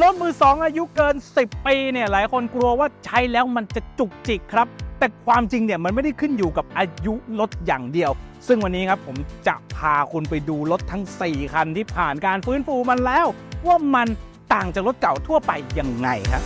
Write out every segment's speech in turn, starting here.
รถมือสองอายุเกิน 10 ปีเนี่ยหลายคนกลัวว่าใช้แล้วมันจะจุกจิกครับ แต่ความจริงเนี่ยมันไม่ได้ขึ้นอยู่กับอายุรถอย่างเดียว ซึ่งวันนี้ครับผมจะพาคุณไปดูรถทั้ง 4 คันที่ผ่านการฟื้นฟูมันแล้ว ว่ามันต่างจากรถเก่าทั่วไปยังไงครับ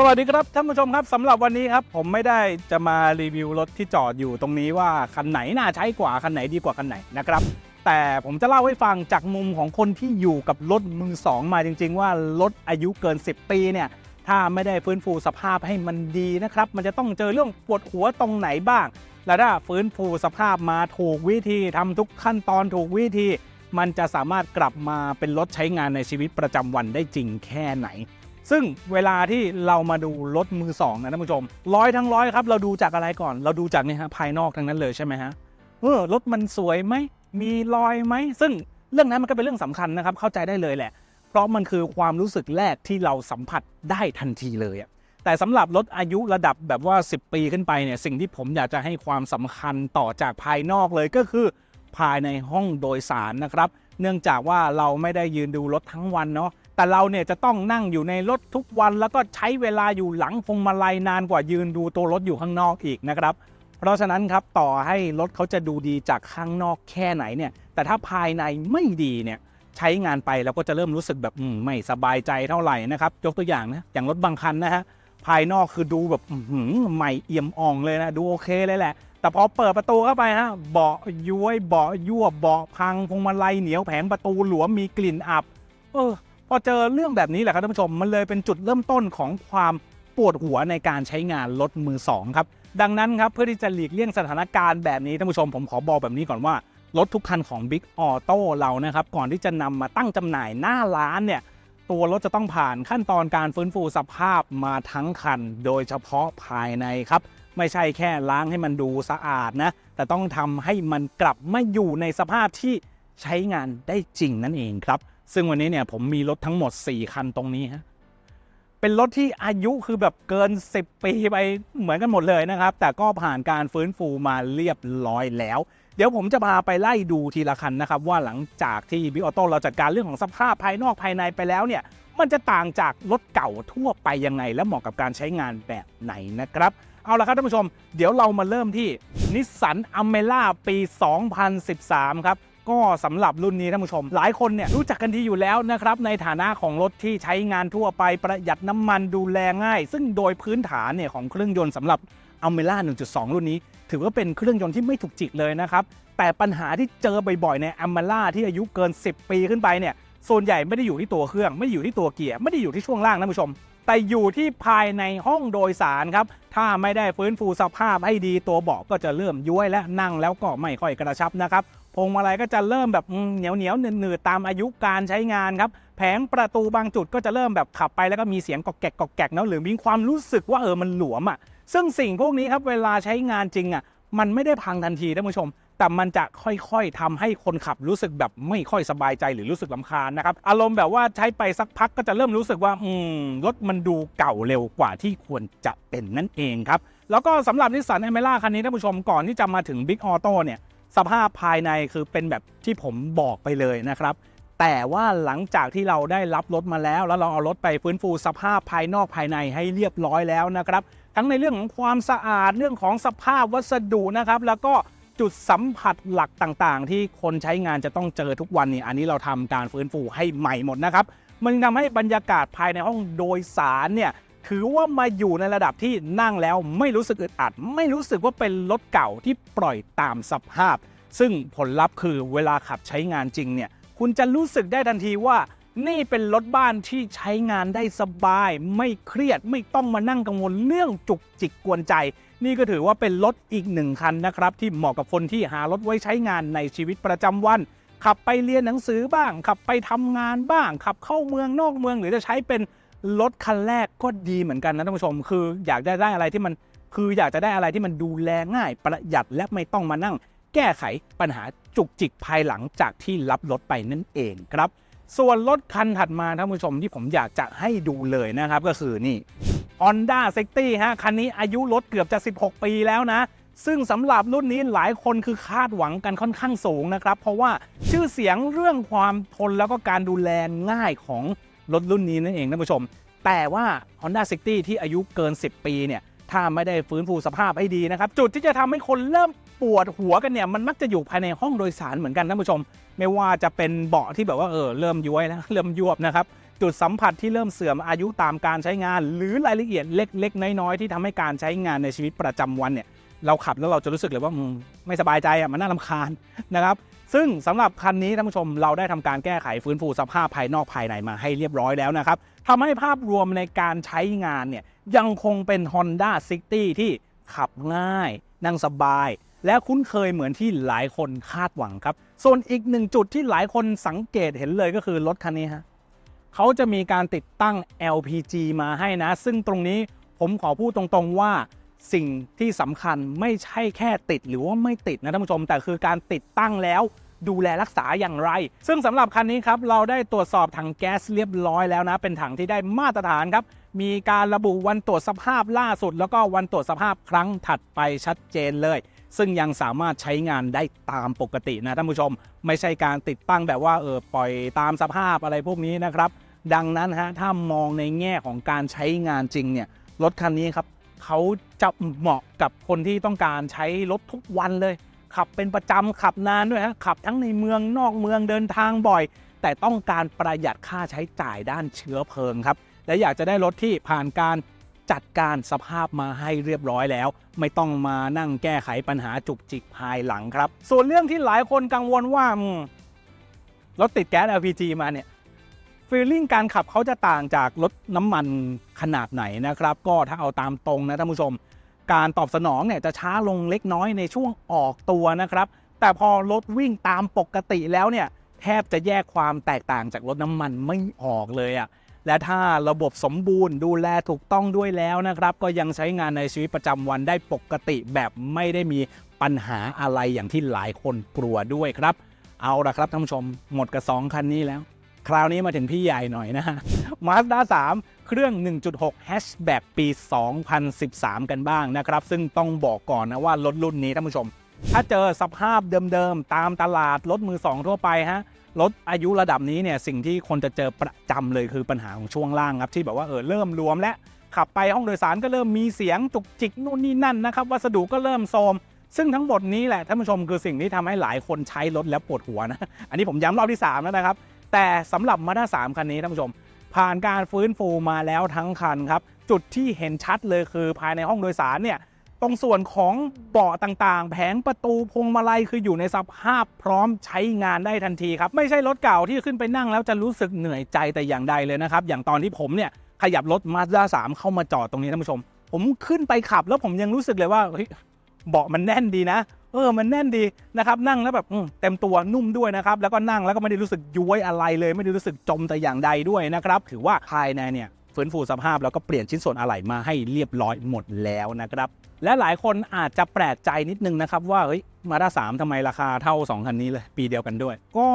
สวัสดีครับท่านผู้ชมครับสำหรับวันนี้ครับผมไม่ได้จะมารีวิวรถที่จอดอยู่ตรงนี้ว่าคันไหนน่าใช้กว่าคันไหนดีกว่าคันไหนนะครับแต่ผมจะเล่าให้ฟังจากมุมของคนที่อยู่กับรถมือสองมาจริง ๆ ว่ารถอายุเกิน 10 ปีเนี่ยถ้าไม่ได้ฟื้นฟูสภาพให้มันดีนะครับมันจะต้องเจอเรื่องปวดหัวตรงไหนบ้าง และถ้าฟื้นฟูสภาพมาถูกวิธีทำทุกขั้นตอนถูกวิธี มันจะสามารถกลับมาเป็นรถใช้งานในชีวิตประจำวันได้จริงแค่ไหน ซึ่งเวลาที่เรามาดูรถมือสองนะท่านผู้ชมร้อยทั้งร้อยครับเราดูจากอะไรก่อน เราดูจากเนี่ยฮะภายนอกทั้งนั้นเลยใช่ไหมฮะเออรถมันสวยไหมมีรอยไหมซึ่งเรื่องนั้นมันก็เป็นเรื่องสำคัญนะครับเข้าใจได้เลยแหละ เพราะมันคือความรู้สึกแรกที่เราสัมผัสได้ทันทีเลยอะแต่สำหรับรถอายุระดับแบบว่า 10 ปีขึ้นไปเนี่ยสิ่งที่ผมอยากจะให้ความสำคัญต่อจากภายนอกเลยก็คือ ภายในห้องโดยสารนะครับ เนื่องจากว่าเราไม่ได้ยืนดูรถทั้งวันเนาะ แต่เราเนี่ยจะต้องนั่งอยู่ในรถทุกวัน แล้วก็ใช้เวลาอยู่หลังพวงมาลัยนานกว่ายืนดูตัวรถอยู่ข้างนอกอีกนะครับ เพราะฉะนั้นครับต่อให้รถเขาจะดูดีจากข้างนอกแค่ไหนเนี่ย แต่ถ้าภายในไม่ดีเนี่ยใช้งานไปเราก็จะเริ่มรู้สึกแบบไม่สบายใจเท่าไหร่นะครับยกตัวอย่างนะอย่างรถบางคันนะฮะภายนอกคือดูแบบหือใหม่เอี่ยมอ่องเลยนะดูโอเคเลยแหละ แต่พอเปิดประตูเข้าไปฮะเบาะย้วยเบาะยั่วเบาะพังพวงมาลัยเหนียวแผงประตูหลวมมีกลิ่นอับ เออ พอเจอเรื่องแบบนี้แหละครับท่านผู้ชมมันเลยเป็นจุดเริ่มต้นของความปวดหัวในการใช้งานรถมือสองครับดังนั้นครับเพื่อที่จะหลีกเลี่ยงสถานการณ์แบบนี้ท่านผู้ชมผมขอบอกแบบนี้ก่อนว่า รถทุกคันของ Big Auto เรานะครับก่อนที่จะนำมาตั้งจำหน่ายหน้าร้านเนี่ยตัวรถจะต้องผ่านขั้นตอนการฟื้นฟูสภาพมาทั้งคัน โดยเฉพาะภายในครับ ไม่ใช่แค่ล้างให้มันดูสะอาดนะ แต่ต้องทำให้มันกลับมาอยู่ในสภาพที่ใช้งานได้จริงนั่นเองครับ ซึ่งวันนี้เนี่ยผมมีรถทั้งหมด 4 คันตรงนี้ฮะเป็นรถที่อายุคือแบบเกิน 10 ปีไปเหมือนกันหมดเลยนะครับ แต่ก็ผ่านการฟื้นฟูมาเรียบร้อยแล้ว เดี๋ยวผมจะพาไปไล่ดูทีละคันนะครับ ว่าหลังจากที่ Big Auto เราจัดการเรื่องของสภาพภายนอกภายในไปแล้วเนี่ย มันจะต่างจากรถเก่าทั่วไปยังไง และเหมาะกับการใช้งานแบบไหนนะครับ เอาละครับท่านผู้ชม เดี๋ยวเรามาเริ่มที่นิสสันอเมล่าปี 2013 ครับ ก็สำหรับรุ่นนี้ท่านผู้ชม หลายคนเนี่ยรู้จักกันดีอยู่แล้วนะครับในฐานะของรถที่ใช้งานทั่วไปประหยัดน้ำมันดูแลง่าย ซึ่งโดยพื้นฐานเนี่ยของเครื่องยนต์สำหรับอเมล่า1.2 รุ่นนี้ ถือว่าเป็นเครื่องยนต์ที่ไม่ถูกจิกเลยนะครับแต่ปัญหาที่เจอบ่อยๆในอเมล่าที่อายุเกิน 10 ปีขึ้นไปเนี่ยส่วนใหญ่ไม่ได้อยู่ที่ตัวเครื่อง ไม่ได้อยู่ที่ตัวเกียร์ไม่ได้อยู่ที่ช่วงล่างนะผู้ชม แต่อยู่ที่ภายในห้องโดยสารครับ ถ้าไม่ได้ฟื้นฟูสภาพให้ดีตัวเบาะก็จะเริ่มย้วยและนั่งแล้วก็ไม่ค่อยกระชับนะครับ วงมาลัยก็จะเริ่มแบบเหนียวเหนียวๆหนืดๆตามอายุการใช้งานครับแผงประตูบางจุดก็จะเริ่มแบบขับไปแล้วก็มีเสียงกอกแกกกอกแกกเนาะหรือมีความรู้สึกว่าเออมันหลวมอะซึ่งสิ่งพวกนี้ครับเวลาใช้งานจริงอะมันไม่ได้พังทันทีท่านผู้ชม แต่มันจะค่อยๆทำให้คนขับรู้สึกแบบไม่ค่อยสบายใจหรือรู้สึกลำคาญนะครับ อารมณ์แบบว่าใช้ไปสักพักก็จะเริ่มรู้สึกว่า อืม รถมันดูเก่าเร็วกว่าที่ควรจะเป็นนั่นเองครับ แล้วก็สำหรับนิสสันเอเมล่าคันนี้ท่านผู้ชมก่อนที่จะมาถึง Big Auto เนี่ย สภาพภายในคือเป็นแบบที่ผมบอกไปเลยนะครับ แต่ว่าหลังจากที่เราได้รับรถมาแล้ว แล้วเราเอารถไปฟื้นฟูสภาพภายนอกภายในให้เรียบร้อยแล้วนะครับ ทั้งในเรื่องของความสะอาดเรื่องของสภาพวัสดุนะครับ แล้วก็จุดสัมผัสหลักต่างๆ ที่คนใช้งานจะต้องเจอทุกวันนี้อันนี้เราทำการฟื้นฟูให้ใหม่หมดนะครับ มันทำให้บรรยากาศภายในห้องโดยสารเนี่ย ถือว่ามาอยู่ในระดับที่นั่งแล้วไม่รู้สึกอึดอัด ไม่รู้สึกว่าเป็นรถเก่าที่ปล่อยตามสภาพ ซึ่งผลลัพธ์คือเวลาขับใช้งานจริงเนี่ยคุณจะรู้สึกได้ทันทีว่านี่เป็นรถบ้านที่ใช้งานได้สบาย ไม่เครียดไม่ต้องมานั่งกังวลเรื่องจุกจิกกวนใจ นี่ก็ถือว่าเป็นรถอีกหนึ่งคันนะครับ ที่เหมาะกับคนที่หารถไว้ใช้งานในชีวิตประจำวัน ขับไปเรียนหนังสือบ้าง ขับไปทำงานบ้าง ขับเข้าเมืองนอกเมืองหรือจะใช้เป็น รถคันแรกก็ดีเหมือนกันนะท่านผู้ชม คืออยากได้ได้อะไรที่มันคืออยากจะได้อะไรที่มันดูแลง่ายประหยัดและไม่ต้องมานั่ง แก้ไขปัญหาจุกจิกภายหลังจากที่รับรถไปนั่นเองครับ ส่วนรถคันถัดมาท่านผู้ชมที่ผมอยากจะให้ดูเลยนะครับก็คือนี่ Honda c t y ฮะคันนี้อายุรถเกือบจะ 16 ปีแล้วนะ ซึ่งสำหรับรุ่นนี้หลายคนคือคาดหวังกันค่อนข้างสูงนะครับ เพราะว่าชื่อเสียงเรื่องความทนแล้วก็การดูแลง่ายของ รถรุ่นนี้นั่นเองท่านผู้ชม แต่ว่า Honda c i t y ที่อายุเกิน 10 ปีเนี่ยถ้าไม่ได้ฟื้นฟูสภาพให้ดีนะครับ จุดที่จะทำให้คนเริ่มปวดหัวกันเนี่ยมันมักจะอยู่ภายในห้องโดยสารเหมือนกันท่านผู้ชม ไม่ว่าจะเป็นเบาะที่แบบว่าเออเริ่มย้วยแล้วเริ่มยวบนะครับจุดสัมผัสที่เริ่มเสื่อมอายุตามการใช้งาน หรือรายละเอียดเล็ก ๆ น้อย ๆ ที่ทำให้การใช้งานในชีวิตประจำวันเนี่ยเราขับแล้วเราจะรู้สึกเลยว่าไม่สบายใจอะมันน่ารำคาญนะครับ ซึ่งสำหรับคันนี้ท่านผู้ชมเราได้ทำการแก้ไขฟื้นฟูสภาพภายนอกภายในมาให้เรียบร้อยแล้วนะครับทำให้ภาพรวมในการใช้งานเนี่ยยังคงเป็น Honda City ที่ขับง่าย นั่งสบาย และคุ้นเคยเหมือนที่หลายคนคาดหวังครับ ส่วนอีกหนึ่งจุดที่หลายคนสังเกตเห็นเลยก็คือรถคันนี้ฮะเขาจะมีการติดตั้ง LPG มาให้นะ ซึ่งตรงนี้ผมขอพูดตรงๆว่า สิ่งที่สำคัญไม่ใช่แค่ติดหรือว่าไม่ติดนะท่านผู้ชม แต่คือการติดตั้งแล้วดูแลรักษาอย่างไร ซึ่งสำหรับคันนี้ครับเราได้ตรวจสอบถังแก๊สเรียบร้อยแล้วนะ เป็นถังที่ได้มาตรฐานครับ มีการระบุวันตรวจสภาพล่าสุด แล้วก็วันตรวจสภาพครั้งถัดไปชัดเจนเลย ซึ่งยังสามารถใช้งานได้ตามปกตินะท่านผู้ชม ไม่ใช่การติดตั้งแบบว่าเออปล่อยตามสภาพอะไรพวกนี้นะครับ ดังนั้นฮะถ้ามองในแง่ของการใช้งานจริงเนี่ยรถคันนี้ครับ เขาจะเหมาะกับคนที่ต้องการใช้รถทุกวันเลย ขับเป็นประจำขับนานด้วยฮะขับทั้งในเมืองนอกเมืองเดินทางบ่อย แต่ต้องการประหยัดค่าใช้จ่ายด้านเชื้อเพลิงครับ และอยากจะได้รถที่ผ่านการจัดการสภาพมาให้เรียบร้อยแล้ว ไม่ต้องมานั่งแก้ไขปัญหาจุกจิกภายหลังครับ ส่วนเรื่องที่หลายคนกังวลว่ารถติดแก๊ส LPG มาเนี่ย ฟีลลิ่งการขับเขาจะต่างจากรถน้ำมันขนาดไหนนะครับ ก็ถ้าเอาตามตรงนะท่านผู้ชม การตอบสนองเนี่ยจะช้าลงเล็กน้อยในช่วงออกตัวนะครับ แต่พอรถวิ่งตามปกติแล้วเนี่ยแทบจะแยกความแตกต่างจากรถน้ำมันไม่ออกเลยอะ่ะและถ้าระบบสมบูรณ์ดูแลถูกต้องด้วยแล้วนะครับ ก็ยังใช้งานในชีวิตประจำวันได้ปกติแบบไม่ได้มีปัญหาอะไรอย่างที่หลายคนกลัวด้วยครับ เอาละครับท่านผู้ชมหมดกับสองคันนี้แล้ว คราวนี้มาถึงพี่ใหญ่หน่อยนะฮะ Mazda 3 เครื่อง 1.6 hatchback ปี 2013 กันบ้างนะครับ ซึ่งต้องบอกก่อนนะว่ารถรุ่นนี้ท่านผู้ชม ถ้าเจอสภาพเดิมๆ ตามตลาดรถมือ2ทั่วไปฮะรถอายุระดับนี้เนี่ยสิ่งที่คนจะเจอประจำเลยคือปัญหาของช่วงล่างครับที่แบบว่าเออเริ่มรวมและขับไปห้องโดยสารก็เริ่มมีเสียงจุกจิกนู่นนี่นั่นนะครับวัสดุก็เริ่มโทมซึ่งทั้งหมดนี้แหละท่านผู้ชมคือสิ่งที่ทำให้หลายคนใช้รถแล้วปวดหัวนะ อันนี้ผมย้ำรอบที่ 3 แล้วนะครับ แต่สำหรับ Mazda 3 คันนี้ท่านผู้ชม ผ่านการฟื้นฟูมาแล้วทั้งคันครับ จุดที่เห็นชัดเลยคือภายในห้องโดยสารเนี่ยตรงส่วนของเบาะต่างๆ แผงประตูพวงมาลัยคืออยู่ในสภาพพร้อมใช้งานได้ทันทีครับ ไม่ใช่รถเก่าที่ขึ้นไปนั่งแล้วจะรู้สึกเหนื่อยใจแต่อย่างใดเลยนะครับ อย่างตอนที่ผมเนี่ยขยับรถ Mazda 3 เข้ามาจอดตรงนี้ท่านผู้ชม ผมขึ้นไปขับแล้วผมยังรู้สึกเลยว่าเฮ้ยเบาะมันแน่นดีนะ เออมันแน่นดีนะครับนั่งแล้วแบบเต็มตัวนุ่มด้วยนะครับแล้วก็นั่งแล้วก็ไม่ได้รู้สึกย้วยอะไรเลย ไม่ได้รู้สึกจมแต่อย่างใดด้วยนะครับถือว่าภายในเนี่ยฟื้นฟูสภาพแล้วก็เปลี่ยนชิ้นส่วนอะไหล่มาให้เรียบร้อยหมดแล้วนะครับและหลายคนอาจจะแปลกใจนิดนึงนะครับว่าเฮ้ยมาด้าสามทำไมราคาเท่า 2 คันนี้เลย ปีเดียวกันด้วย ก็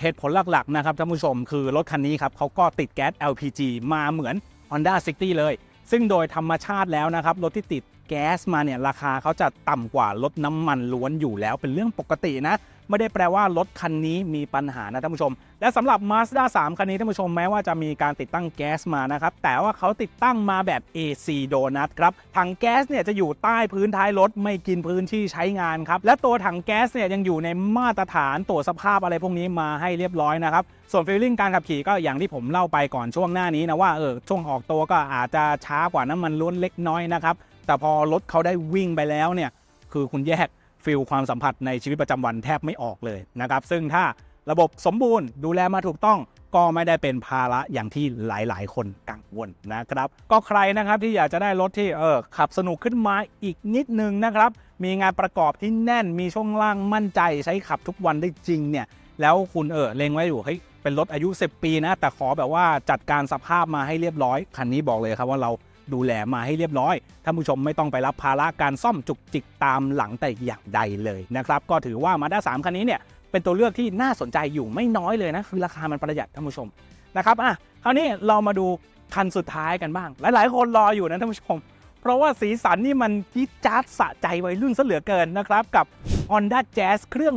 เหตุผลหลักๆนะครับท่านผู้ชมคือรถคันนี้ครับเขาก็ติดแก๊ส LPG มาเหมือน Honda City เลย ซึ่งโดยธรรมชาติแล้วนะครับ รถที่ติด แก๊สมาเนี่ยราคาเขาจะต่ำกว่ารถน้ำมันล้วนอยู่แล้วเป็นเรื่องปกตินะ ไม่ได้แปลว่ารถคันนี้มีปัญหานะท่านผู้ชม และสำหรับ Mazda 3 คันนี้ท่านผู้ชมแม้ว่าจะมีการติดตั้งแก๊สมานะครับ แต่ว่าเขาติดตั้งมาแบบ AC Donut ครับถังแก๊สเนี่ยจะอยู่ใต้พื้นท้ายรถไม่กินพื้นที่ใช้งานครับและตัวถังแก๊สเนี่ยยังอยู่ในมาตรฐานตรวจสภาพอะไรพวกนี้มาให้เรียบร้อยนะครับส่วนฟีลลิ่งการขับขี่ก็อย่างที่ผมเล่าไปก่อนช่วงหน้านี้นะว่าเออช่วงออกตัวก็อาจจะช้ากว่าน้ำมันล้วนเล็กน้อยนะครับ แต่พอรถเขาได้วิ่งไปแล้วเนี่ยคือคุณแยกฟิลความสัมผัสในชีวิตประจำวันแทบไม่ออกเลยนะครับซึ่งถ้าระบบสมบูรณ์ดูแลมาถูกต้องก็ไม่ได้เป็นภาระอย่างที่หลาย ๆ คนกังวลนะครับ ก็ใครนะครับที่อยากจะได้รถที่เออขับสนุกขึ้นมาอีกนิดนึงนะครับ มีงานประกอบที่แน่นมีช่วงล่างมั่นใจใช้ขับทุกวันได้จริงเนี่ย แล้วคุณเออเล็งไว้อยู่เฮ้ยเป็นรถอายุ 10 ปีนะ แต่ขอแบบว่าจัดการสภาพมาให้เรียบร้อย คันนี้บอกเลยครับว่าเรา ดูแลมาให้เรียบร้อยท่านผู้ชมไม่ต้องไปรับภาระการซ่อมจุกจิกตามหลังแต่อย่างใดเลยนะครับก็ถือว่ามาด้า3คันนี้เนี่ยเป็นตัวเลือกที่น่าสนใจอยู่ไม่น้อยเลยนะคือราคามันประหยัดท่านผู้ชมนะครับอะคราวนี้เรามาดูคันสุดท้ายกันบ้าง หลาย ๆ คนรออยู่นะท่านผู้ชม เพราะว่าสีสันนี่มันจี๊ดจ๊าดสะใจวัยรุ่นซะเหลือเกินนะครับ กับ Honda Jazz เครื่อง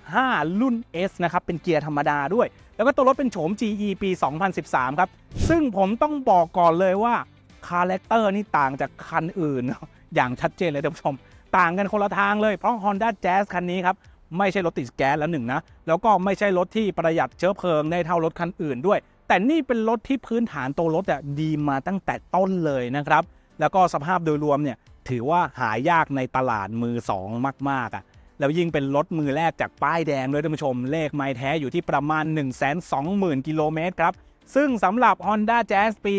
1.5 รุ่น S นะครับ เป็นเกียร์ธรรมดาด้วย แล้วก็ตัวรถเป็นโฉม GE ปี 2013 ครับ ซึ่งผมต้องบอกก่อนเลยว่า คาแรคเตอร์นี่ต่างจากคันอื่น อย่างชัดเจนเลยท่านผู้ชม ต่างกันคนละทางเลย เพราะ Honda Jazz คันนี้ครับ ไม่ใช่รถติดแก๊สแล้วหนึ่งนะ แล้วก็ไม่ใช่รถที่ประหยัดเชื้อเพลิงได้เท่ารถคันอื่นด้วย แต่นี่เป็นรถที่พื้นฐานตัวรถอะดีมาตั้งแต่ต้นเลยนะครับ แล้วก็สภาพโดยรวมเนี่ยถือว่าหายากในตลาดมือสองมากๆอะ่ะแล้วยิ่งเป็นรถมือแรกจากป้ายแดงด้วยท่านผู้ชม เลขไม้แท้อยู่ที่ประมาณ 1 2 0 0 0 0 กิโลเมตรครับ ซึ่งสำหรับ Honda Jazz ปี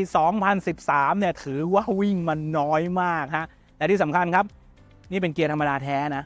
2013 เนี่ย ถือว่าวิ่งมันน้อยมากฮะและที่สำคัญครับ นี่เป็นเกียร์ธรรมดาแท้นะ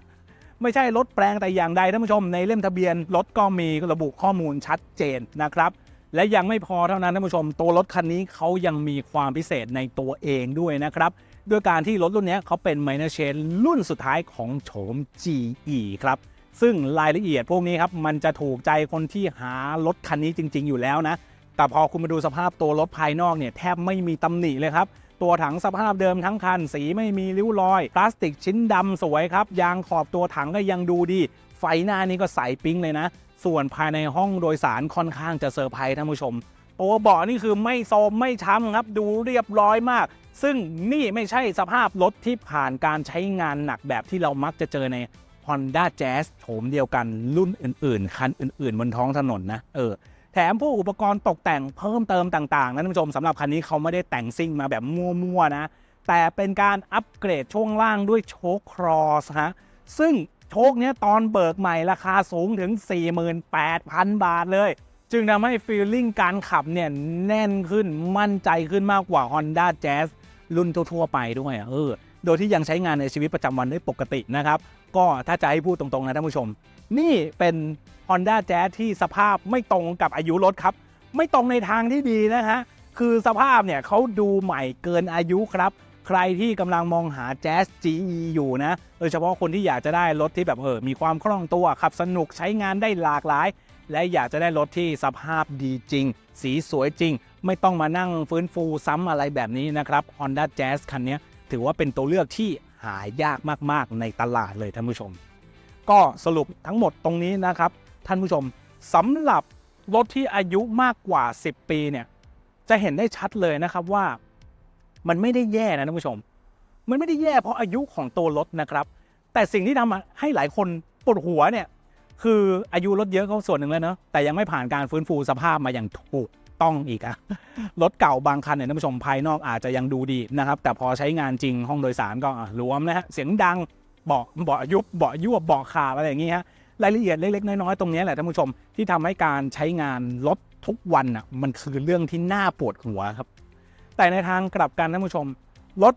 ไม่ใช่รถแปลงแต่อย่างใดท่านผู้ชมในเล่มทะเบียน รถก็มีระบุข้อมูลชัดเจนนะครับ และยังไม่พอเท่านั้นท่านผู้ชม ตัวรถคันนี้เขายังมีความพิเศษในตัวเองด้วยนะครับ ด้วยการที่รถรุ่นนี้เขาเป็น Minor chain รุ่นสุดท้ายของโฉม GE ครับซึ่งรายละเอียดพวกนี้ครับมันจะถูกใจคนที่หารถคันนี้จริง ๆ อยู่แล้วนะ แต่พอคุณมาดูสภาพตัวรถภายนอกเนี่ยแทบไม่มีตำหนิเลยครับ ตัวถังสภาพเดิมทั้งคัน สีไม่มีริ้วรอย พลาสติกชิ้นดำสวยครับ ยางขอบตัวถังก็ยังดูดี ไฟหน้านี่ก็ใสปิ๊งเลยนะ ส่วนภายในห้องโดยสารค่อนข้างจะเซอร์ไพรส์ท่านผู้ชม ตัวเบาะนี่คือไม่โซมไม่ช้ำครับ ดูเรียบร้อยมาก ซึ่งนี่ไม่ใช่สภาพรถที่ผ่านการใช้งานหนักแบบที่เรามักจะเจอใน Honda Jazz โฉมเดียวกันรุ่นอื่นๆ คันอื่นๆ บนท้องถนนนะ เออ แถมพวกอุปกรณ์ตกแต่งเพิ่มเติมต่างๆนะท่านผู้ชมสำหรับคันนี้เขาไม่ได้แต่งซิ่งมาแบบมั่วๆนะ แต่เป็นการอัปเกรดช่วงล่างด้วยโชคครอสฮะซึ่งโชคเนี้ยตอนเบิกใหม่ราคาสูงถึง 48,000 บาทเลย จึงทำให้ฟีลลิ่งการขับเนี่ยแน่นขึ้นมั่นใจขึ้นมากกว่า Honda Jazz รุ่นทั่วๆไปด้วยเออโดยที่ยังใช้งานในชีวิตประจำวันได้ปกตินะครับ ก็ถ้าจะให้พูดตรงๆนะท่านผู้ชม นี่เป็น Honda Jazz ที่สภาพไม่ตรงกับอายุรถครับ ไม่ตรงในทางที่ดีนะฮะ คือสภาพเนี่ยเขาดูใหม่เกินอายุครับ ใครที่กำลังมองหา Jazz GE อยู่นะ โดยเฉพาะคนที่อยากจะได้รถที่แบบเออมีความคล่องตัวขับสนุกใช้งานได้หลากหลาย และอยากจะได้รถที่สภาพดีจริง สีสวยจริง ไม่ต้องมานั่งฟื้นฟูซ้ำอะไรแบบนี้นะครับ Honda Jazz คันนี้ถือว่าเป็นตัวเลือกที่ หายากมากๆในตลาดเลยท่านผู้ชม ก็สรุปทั้งหมดตรงนี้นะครับ ท่านผู้ชมสำหรับรถที่อายุมากกว่า 10 ปีเนี่ยจะเห็นได้ชัดเลยนะครับว่า มันไม่ได้แย่นะท่านผู้ชม มันไม่ได้แย่เพราะอายุของตัวรถนะครับ แต่สิ่งที่ทำให้หลายคนปวดหัวเนี่ยคืออายุรถเยอะก็ส่วนหนึ่งแล้วเนอะแต่ยังไม่ผ่านการฟื้นฟูสภาพมาอย่างถูก ต้องอีกอะรถเก่าบางคันเนี่ยท่านผู้ชมภายนอกอาจจะยังดูดีนะครับ แต่พอใช้งานจริงห้องโดยสารก็อะรวมนะฮะเสียงดังเบาะเบาะยุบเบาะยวบเบาะขาดอะไรอย่างงี้ฮะรายละเอียดเล็กๆน้อยๆตรงนี้แหละท่านผู้ชมที่ทำให้การใช้งานรถทุกวันอะมันคือเรื่องที่น่าปวดหัวครับ แต่ในทางกลับกันท่านผู้ชมรถ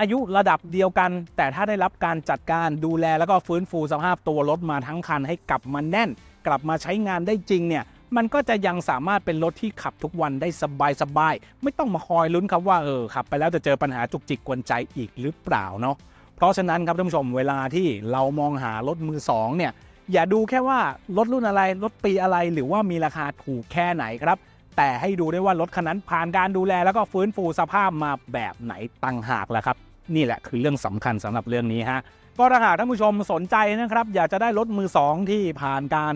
อายุระดับเดียวกัน แต่ถ้าได้รับการจัดการดูแลแล้วก็ฟื้นฟูสภาพตัวรถมาทั้งคันให้กลับมาแน่น กลับมาใช้งานได้จริงเนี่ย มันก็จะยังสามารถเป็นรถที่ขับทุกวันได้สบายๆไม่ต้องมาคอยลุ้นครับว่าเออขับไปแล้วจะเจอปัญหาจุกจิกกวนใจอีกหรือเปล่าเนาะเพราะฉะนั้นครับท่านผู้ชมเวลาที่เรามองหารถมือสองเนี่ยอย่าดูแค่ว่ารถรุ่นอะไรรถปีอะไรหรือว่ามีราคาถูกแค่ไหนครับ แต่ให้ดูได้ว่ารถคันนั้นผ่านการดูแลแล้วก็ฟื้นฟูสภาพมาแบบไหนต่างหากแหละครับ นี่แหละคือเรื่องสำคัญสำหรับเรื่องนี้ฮะก็ถ้าหากท่านผู้ชมสนใจนะครับ อยากจะได้รถมือสองที่ผ่านการ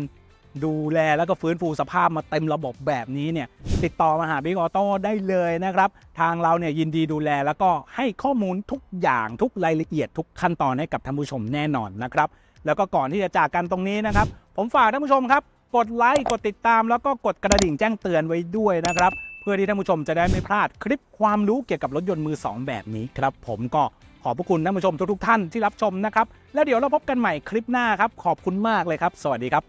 ดูแลแล้วก็ฟื้นฟูสภาพมาเต็มระบบแบบนี้เนี่ยติดต่อมาหาบิ๊กออโต้ได้เลยนะครับ ทางเราเนี่ยยินดีดูแลแล้วก็ให้ข้อมูลทุกอย่างทุกรายละเอียดทุกขั้นตอนให้กับท่านผู้ชมแน่นอนนะครับแล้วก็ก่อนที่จะจากกันตรงนี้นะครับ ผมฝากท่านผู้ชมครับ กดไลค์กดติดตาม แล้วก็กดกระดิ่งแจ้งเตือนไว้ด้วยนะครับ เพื่อที่ท่านผู้ชมจะได้ไม่พลาดคลิปความรู้เกี่ยวกับรถยนต์มือ 2 แบบนี้ครับ ผมก็ขอบพระคุณท่านผู้ชมทุกๆท่านที่รับชมนะครับ แล้วเดี๋ยวเราพบกันใหม่คลิปหน้าครับ ขอบคุณมากเลยครับ สวัสดีครับ